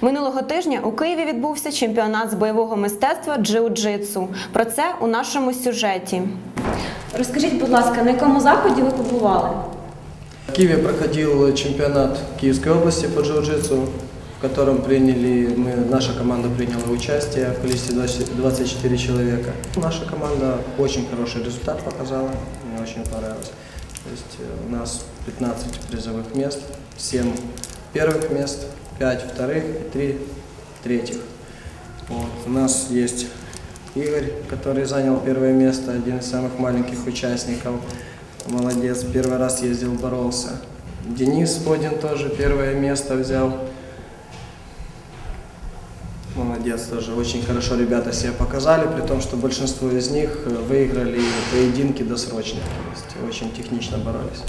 Минулого тижня у Києві відбувся чемпіонат з бойового мистецтва джиу-джитсу. Про це у нашому сюжеті. Розкажіть, будь ласка, на якому заході ви побували? В Киеве проходил чемпионат Киевской области по джиу-джитсу, в котором приняли, мы, наша команда приняла участие в количестве 20 24 человека. Наша команда очень хороший результат показала, мне очень понравилось. То есть э, у нас 15 призовых мест, 7 первых мест, 5 вторых и 3 третьих. Вот. У нас есть Игорь, который занял первое место, один из самых маленьких участников. Молодец, первый раз ездил, боролся. Денис Подин тоже первое место взял. Молодец тоже, очень хорошо ребята себя показали, при том, что большинство из них э, выиграли поединки досрочные, то есть очень технично боролись.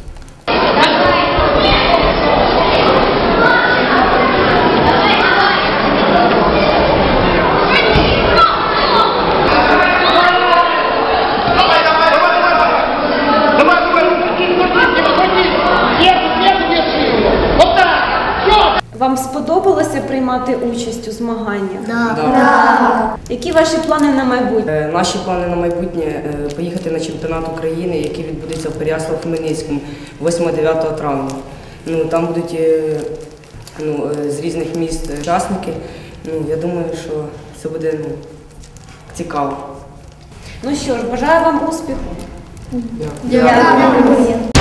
Вам сподобалося приймати участь у змаганнях? Да. Які ваші плани на майбутнє? Е, Наші плани на майбутнє е, поїхати на чемпіонат України, який відбудеться в Переяслав-Хмельницькому 8-9 травня. Ну, там будуть е, ну, з різних міст учасники. Ну, я думаю, що це буде ну, цікаво. Ну що ж, бажаю вам успіху. Дякую. Дякую.